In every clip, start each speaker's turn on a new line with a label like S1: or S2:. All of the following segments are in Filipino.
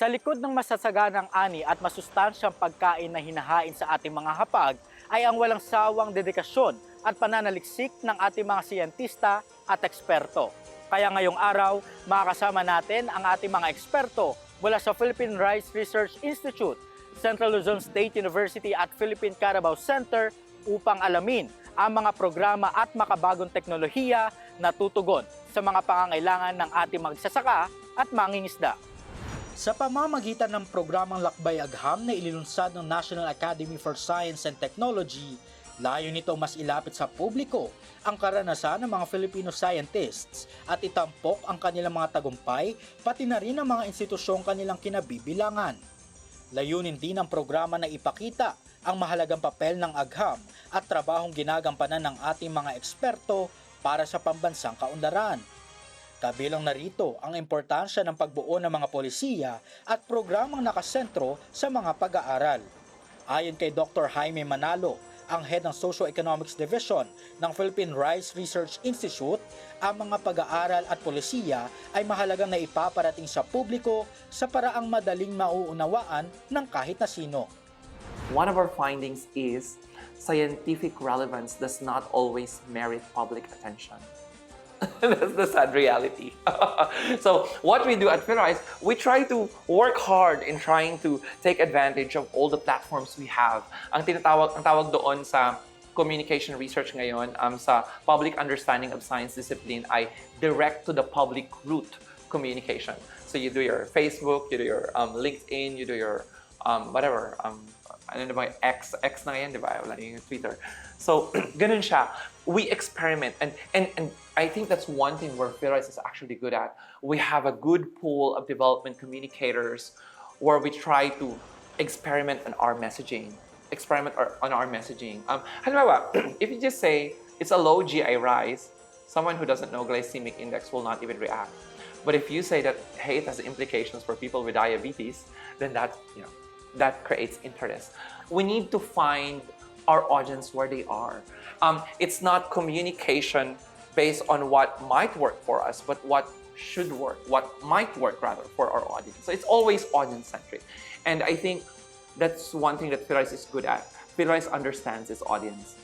S1: Sa likod ng masasaganang ani at masustansyang pagkain na hinahain sa ating mga hapag ay ang walang sawang dedikasyon at pananaliksik ng ating mga siyentista at eksperto. Kaya ngayong araw, makakasama natin ang ating mga eksperto mula sa Philippine Rice Research Institute, Central Luzon State University at Philippine Carabao Center upang alamin ang mga programa at makabagong teknolohiya na tutugon sa mga pangangailangan ng ating magsasaka at mangingisda. Sa pamamagitan ng programang Lakbay Agham na ililunsad ng National Academy for Science and Technology, layo nito mas ilapit sa publiko ang karanasan ng mga Filipino scientists at itampok ang kanilang mga tagumpay pati na rin ang mga institusyong kanilang kinabibilangan. Layunin din ng programa na ipakita ang mahalagang papel ng agham at trabahong ginagampanan ng ating mga eksperto para sa pambansang kaunlaran. Kabilang narito ang importansya ng pagbuo ng mga polisiya at programang nakasentro sa mga pag-aaral. Ayon kay Dr. Jaime Manalo, ang head ng Socio-Economics Division ng Philippine Rice Research Institute, ang mga pag-aaral at polisiya ay mahalagang na ipaparating sa publiko sa paraang madaling mauunawaan ng kahit na sino.
S2: One of our findings is scientific relevance does not always merit public attention. That's the sad reality. so what we do at PhilRise, we try to work hard in trying to take advantage of all the platforms we have. Ang tinatawag ang tawag doon sa communication research ngayon um, sa public understanding of science discipline ay direct to the public route communication. So you do your Facebook, you do your um, LinkedIn, you do your um, whatever, um, ano na ba, X, X na ngayon, di ba? Wala yung Twitter. So, ganun siya. We experiment. And, and, and I think that's one thing where PhilRise is actually good at. We have a good pool of development communicators where we try to experiment on our messaging. Experiment on our messaging. Um, halimbawa, if you just say, it's a low GI rise, someone who doesn't know glycemic index will not even react. But if you say that, hey, it has implications for people with diabetes, then that, you know, that creates interest. We need to find our audience where they are. Um, it's not communication based on what might work for us, but what should work, what might work rather for our audience. So it's always audience centric. And I think that's one thing that PhilRise is good at. PhilRise understands its audience.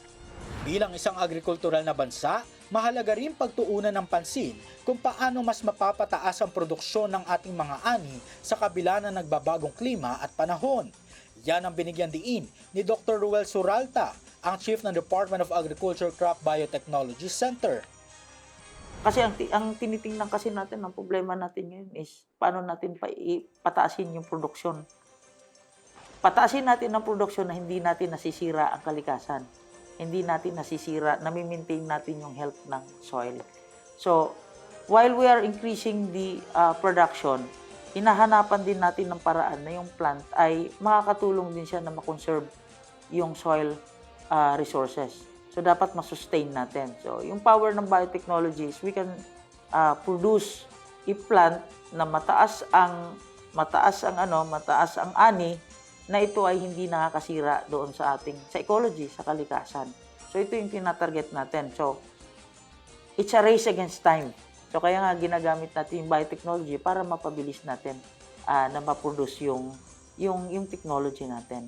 S1: Bilang isang agrikultural na bansa, mahalaga rin pagtuunan ng pansin kung paano mas mapapataas ang produksyon ng ating mga ani sa kabila ng nagbabagong klima at panahon. Yan ang binigyan diin ni Dr. Ruel Suralta, ang Chief ng Department of Agriculture Crop Biotechnology Center.
S3: Kasi ang, ang tinitingnan kasi natin, ang problema natin ngayon is paano natin pa pataasin yung produksyon. Pataasin natin ang produksyon na hindi natin nasisira ang kalikasan. Hindi natin nasisira, nami-maintain natin yung health ng soil. So, while we are increasing the uh, production, hinahanapan din natin ng paraan na yung plant ay makakatulong din siya na makonserve yung soil uh, resources. So, dapat masustain natin. So, yung power ng biotechnology is we can uh, produce a plant na mataas ang mataas ang ano, mataas ang ani na ito ay hindi nakakasira doon sa ating sa ecology, sa kalikasan. So, ito yung tinatarget natin. So, it's a race against time. So, kaya nga ginagamit natin yung biotechnology para mapabilis natin ah, na ma-produce yung, yung, yung technology natin.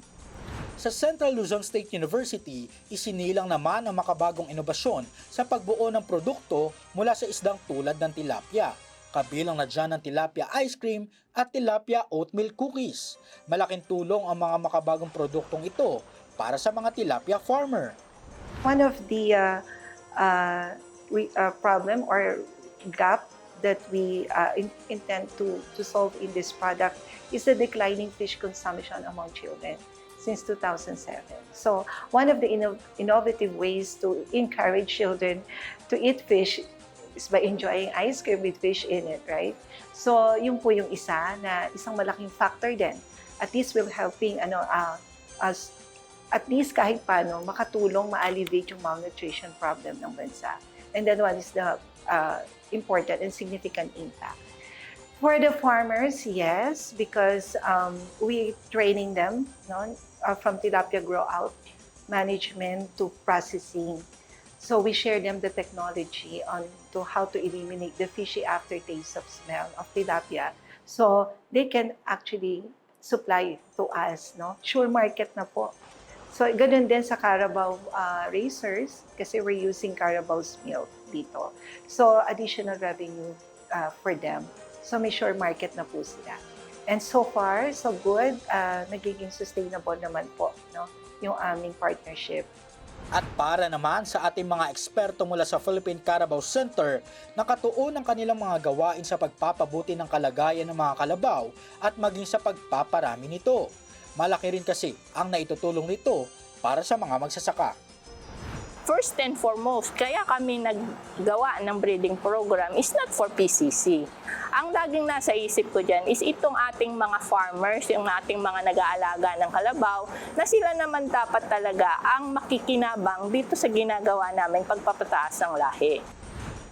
S1: Sa Central Luzon State University, isinilang naman ang makabagong inobasyon sa pagbuo ng produkto mula sa isdang tulad ng tilapia. Kabilang na dyan ang tilapia ice cream at tilapia oatmeal cookies. Malaking tulong ang mga makabagong produktong ito para sa mga tilapia farmer.
S4: one of the uh, uh, we, uh, problem or gap that we uh, in, intend to, to solve in this product is the declining fish consumption among children since 2007. So one of the inno- innovative ways to encourage children to eat fish is by enjoying ice cream with fish in it, right? So yun po yung isa na isang malaking factor din. At least will helping ano uh, us at least kahit paano makatulong ma-alleviate yung malnutrition problem ng bansa. And then one is the uh, important and significant impact. For the farmers, yes, because um, we training them no, uh, from tilapia grow out management to processing. So we share them the technology on to how to eliminate the fishy aftertaste of smell of tilapia So, they can actually supply to us, no? Sure market na po. So, ganun din sa Carabao uh, racers kasi we're using Carabao's milk dito. So, additional revenue uh, for them. So, may sure market na po sila. And so far, so good. Uh, nagiging sustainable naman po, no? Yung aming partnership.
S1: At para naman sa ating mga eksperto mula sa Philippine Carabao Center, nakatuon ang kanilang mga gawain sa pagpapabuti ng kalagayan ng mga kalabaw at maging sa pagpaparami nito. Malaki rin kasi ang naitutulong nito para sa mga magsasaka.
S5: First and foremost, kaya kami naggawa ng breeding program is not for PCC. Ang laging nasa isip ko dyan is itong ating mga farmers, yung ating mga nag-aalaga ng kalabaw, na sila naman dapat talaga ang makikinabang dito sa ginagawa namin pagpapataas ng lahi.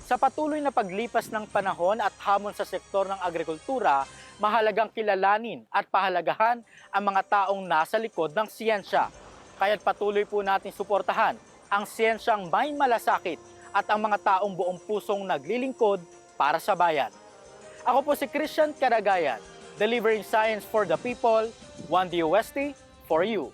S1: Sa patuloy na paglipas ng panahon at hamon sa sektor ng agrikultura, mahalagang kilalanin at pahalagahan ang mga taong nasa likod ng siyensya. Kaya't patuloy po natin suportahan ang siyensyang may malasakit at ang mga taong buong pusong naglilingkod para sa bayan. Ako po si Christian Karagayan, delivering science for the people, one DOST for you.